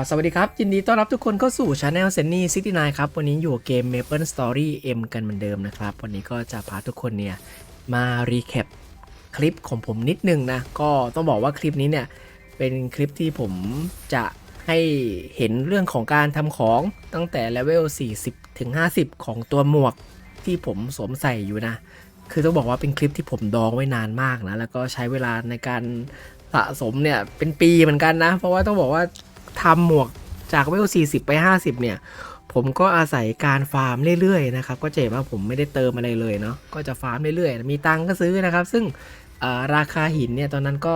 าวสวัสดีครับ ยินดีต้อนรับทุกคนเข้าสู่ช anel เซนนี่ซิตี้นครับ วันนี้อยู่กับเกม Maple Story M กันเหมือนเดิมนะครับ วันนี้ก็จะพาทุกคนเนี่ย มารีแคปคลิปของผมนิดนึงนะ ก็ต้องบอกว่าคลิปนี้เนี่ย เป็นคลิปที่ผมจะให้เห็นเรื่องของการทำของตั้งแต่เลเวล 40 ถึง 50 ของตัวหมวกที่ผมสวมใส่อยู่นะ คือต้องบอกว่าเป็นคลิปที่ผมดองไว้นานมากนะ แล้วก็ใช้เวลาในการสะสมเนี่ยเป็นปีเหมือนกันนะ เพราะว่าต้องบอกว่า ทำหมวกจากเวล40 ไป 50 เนี่ย ผมก็อาศัยการฟาร์มเรื่อยๆนะครับ ก็จะเห็นว่าผมไม่ได้เติมอะไรเลยเนาะก็จะฟาร์มเรื่อยๆ มีตังก็ซื้อนะครับ ซึ่งราคาหินเนี่ยตอนนั้นก็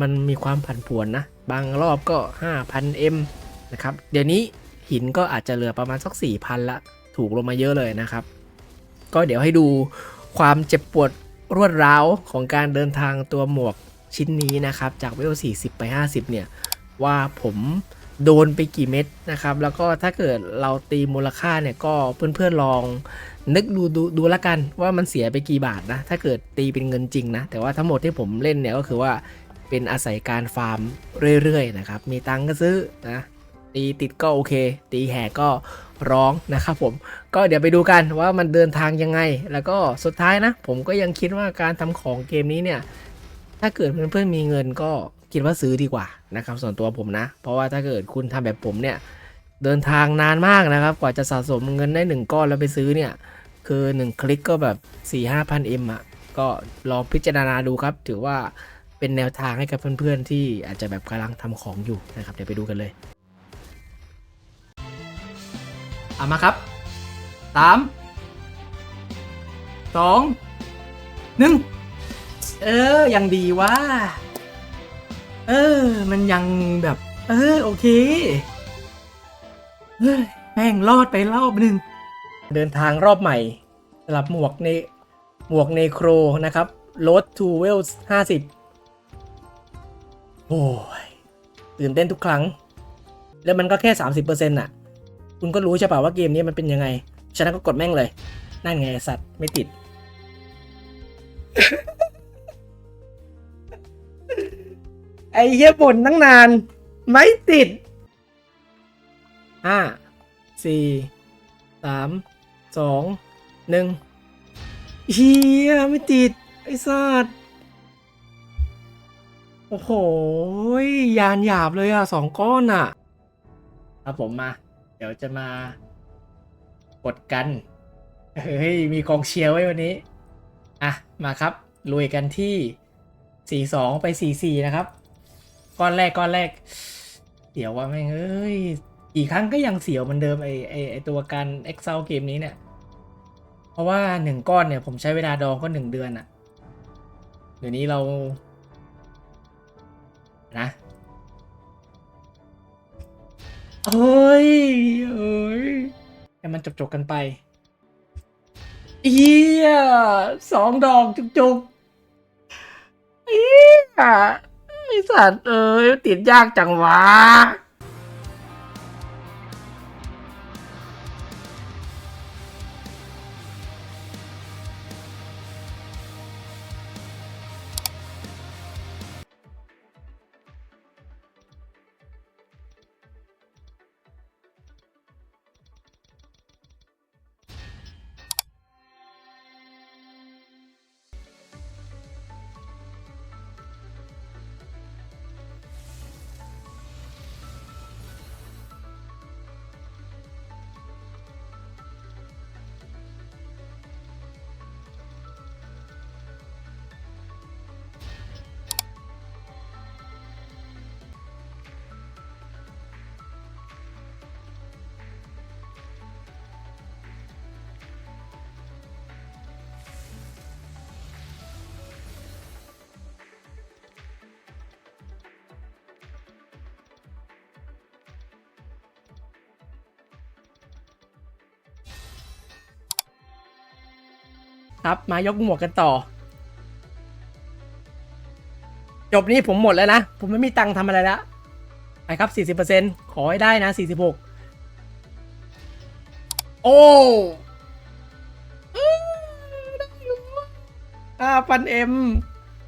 มันมีความผันผวนนะ บางรอบก็ 5,000 M นะครับ เดี๋ยวนี้หินก็อาจจะเหลือประมาณสัก 4,000 ละ ถูกลงมาเยอะเลยนะครับ ก็เดี๋ยวให้ดูความเจ็บปวดรวดร้าวของการเดินทางตัวหมวกชิ้นนี้นะครับ จากเวล40 ไป 50 เนี่ย ว่าผมโดนไปกี่เม็ดนะครับ แล้วก็ถ้าเกิดเราตีมูลค่าเนี่ยก็เพื่อนๆลองนึกดูดูดูละกันว่ามันเสียไปกี่บาทนะ ถ้าเกิดตีเป็นเงินจริงนะ แต่ว่าทั้งหมดที่ผมเล่นเนี่ยก็คือว่าเป็นอาศัยการฟาร์มเรื่อยๆนะครับ มีตังก็ซื้อนะตีติดก็โอเค ตีแหกก็ร้องนะครับผมก็เดี๋ยวไปดูกันว่ามันเดินทางยังไง แล้วก็สุดท้ายนะ ผมก็ยังคิดว่าการทำของเกมนี้เนี่ย ถ้าเกิดเพื่อนๆมีเงินก็ คิดว่าซื้อดีกว่านะครับส่วนตัวผมนะ เพราะว่าถ้าเกิดคุณทำแบบผมเนี่ยเดินทางนานมากนะครับ กว่าจะสะสมเงินได้หนึ่งก้อนแล้วไปซื้อเนี่ย คือ 1 คลิกก็แบบ 4 5 0 0 0 M อะ ก็ลองพิจารณาดูครับ ถือว่าเป็นแนวทางให้กับเพื่อนๆ ที่อาจจะแบบกำลังทำของอยู่นะครับ เดี๋ยวไปดูกันเลย เอามาครับสามสองหนึ่งเออ ยังดีว่า เออ มันยังแบบ เออ โอเคเฮ้ยแม่งรอดไปรอบหนึ่งเดินทางรอบใหม่สำหรับหมวกในหมวกเนโครนะครับลด to well 50โอ้ยตื่นเต้นทุกครั้ง แล้วมันก็แค่ 30%น่ะ คุณก็รู้ใช่ป่าว่าเกมนี้มันเป็นยังไง ฉะนั้นก็กดแม่งเลย นั่นไงสัตว์ไม่ติด ไอ้เหี้ยบ่นตั้งนาน ไม่ติดห้าสี่สามสองหนึ่งเฮียไม่ติด ไอ้สัตว์โอ้โห ยานหยาบเลยอะสองก้อนอะครับผมมา เดี๋ยวจะมากดกัน เฮ้ย มีกองเชียร์ไว้วันนี้ อะ มาครับ ลุยกันที่ 4-2 ไป 4-4 นะครับ ก้อนแรกก้อนแรกเดี๋ยวว่าแม่งเอ้ยอีกครั้งก็ยังเสียวเหมือนเดิมไอไอไอตัวการ Excel เกมนี้เนี่ย เพราะว่าหนึ่งก้อนเนี่ย ผมใช้เวลาดองก็หนึ่งเดือนอะเดี๋ยวนี้เรา นะเอ้ยเอ้ยให้มันจบๆกันไปเอียสองดอกจุกๆเอีย ไอสัตว์เอ้ยติดยากจังวะ ครับมายกหมวกกันต่อ จบนี้ผมหมดแล้วนะ ผมไม่มีตังค์ทำอะไรแล้วไปครับ 40%ขอให้ได้นะ 46 โอ้ห้าพันเอ็ม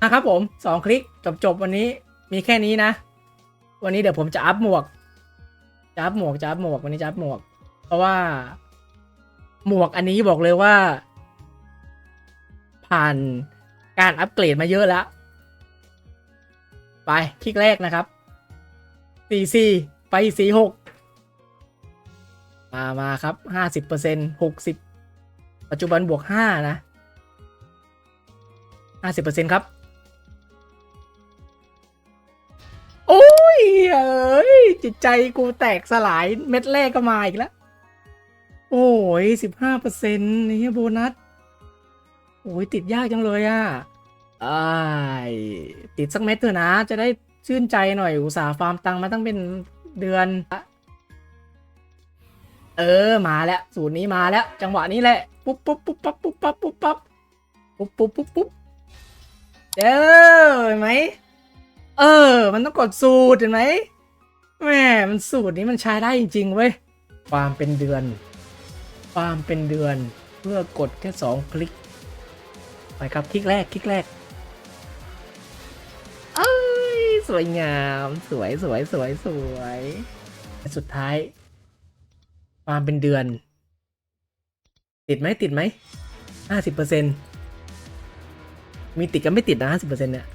นะครับผมสองคลิกจบจบๆวันนี้มีแค่นี้นะ วันนี้เดี๋ยวผมจะอัพหมวกจับหมวกจับหมวกวันนี้จับหมวก เพราะว่า หมวกอันนี้บอกเลยว่า ผ่านการอัปเกรดมาเยอะแล้ว ไปคลิกแรกนะครับสี่สี่ไปสี่หกมา มาครับห้าสิบเปอร์เซ็นหกสิบปัจจุบันบวกห้านะห้าสิบเปอร์เซ็นครับ โอ้ย เอ้ย จิตใจกูแตกสลายเม็ดแรกก็มาอีกแล้ว โอ้ยสิบห้าเปอร์เซ็นต์นี่โบนัส โอ้ยติดยากจังเลยอะอ้ายติดสักเม็ดเถอะนะ จะได้ชื่นใจหน่อยอุตสาห์ฟาร์มตังค์มาตั้งเป็นเดือน เออมาแล้ว สูตรนี้มาแล้ว จังหวะนี้แหละปุ๊บปุ๊บปุ๊บปั๊บปุ๊บปั๊บปุ๊บปั๊บปุ๊บปุ๊บปุ๊บปุ๊บเด้อเห็นไหมเออ มันต้องกดสูตรเห็นไหมแหมมันสูตรนี้มันใช้ได้จริงๆเว้ยความเป็นเดือนความเป็นเดือน เพื่อกดแค่สองคลิก ไปครับคลิกแรกคลิกแรกเอ้ยสวยงาม สวยสวยสวยสวยสุดท้ายความเป็นเดือน ติดไหมติดไหมห้าสิบเปอร์เซ็นมีติดกับไม่ติดนะห้าสิบเปอร์เซ็นเนี่ย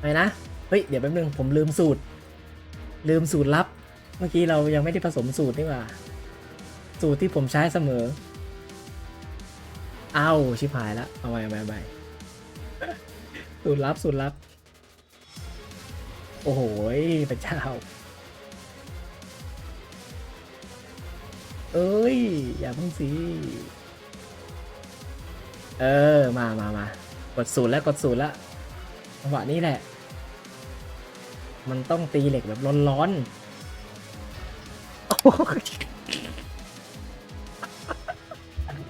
ไปนะ เฮ้ย เดี๋ยวแป๊บนึง ผมลืมสูตร ลืมสูตรลับ เมื่อกี้เรายังไม่ได้ผสมสูตรนี่หว่า สูตรที่ผมใช้เสมอ เอ้าชิบหายแล้วเอาไปเอาไปเอาไปสูตรลับสูตรลับ โอ้โหพระเจ้า เอ้ย อย่าเพิ่งสิ เออ มามามากดสูตรแล้วกดสูตรแล้วจังหวะนี้แหละ มันต้องตีเหล็กแบบร้อนๆ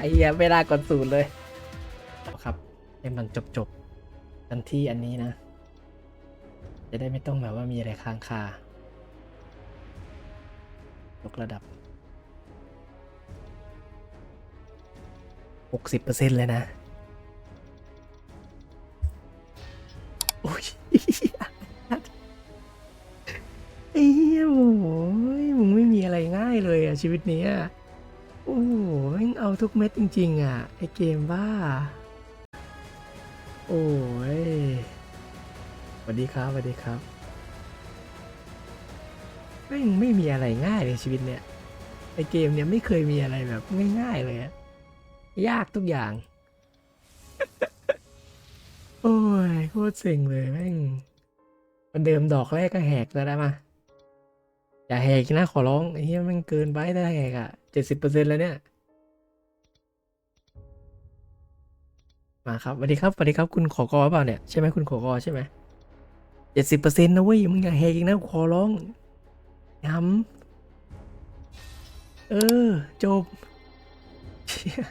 อ้ยไอ้เหี้ยไม่ได้กดสูตรเลย ครับให้มันจบจบกันที่อันนี้นะ จะได้ไม่ต้องแบบว่ามีอะไรค้างคายกระดับหกสิบเลยนะ โอ้ยไอ้เหี้ยโอ้ยมึงไม่มีอะไรง่ายเลยอะชีวิตนี้ย โอ้โหแม่งเอาทุกเม็ดจริง ๆอะไอเกมบ้า โอ้ยสวัสดีครับสวัสดีครับแม่งไม่มีอะไรง่ายเลยชีวิตเนี้ยไอเกมเนี้ยไม่เคยมีอะไรแบบง่ายๆเลยอะยากทุกอย่าง โอ้ยโคตรเซ็งเลยแม่งมันเดิมดอกแรกก็แหกแล้วนะมา อย่าแหกนะขอร้องไอ้เหี้ยม่งเกินไปถ้แหกอะเจ็ดสิบเปอร์เซ็นต์แล้วเนี่ย มาครับสวัสดีครับสวัสดีครับคุณขอกอเปล่าเนี่ยใช่ไหมคุณขอกอใช่ไหมเจ็ดสิบเปอร์เซ็นต์นะเว้ยมึงอย่าแหกอีกนะขอร้องย้ำเออจบเชี่ย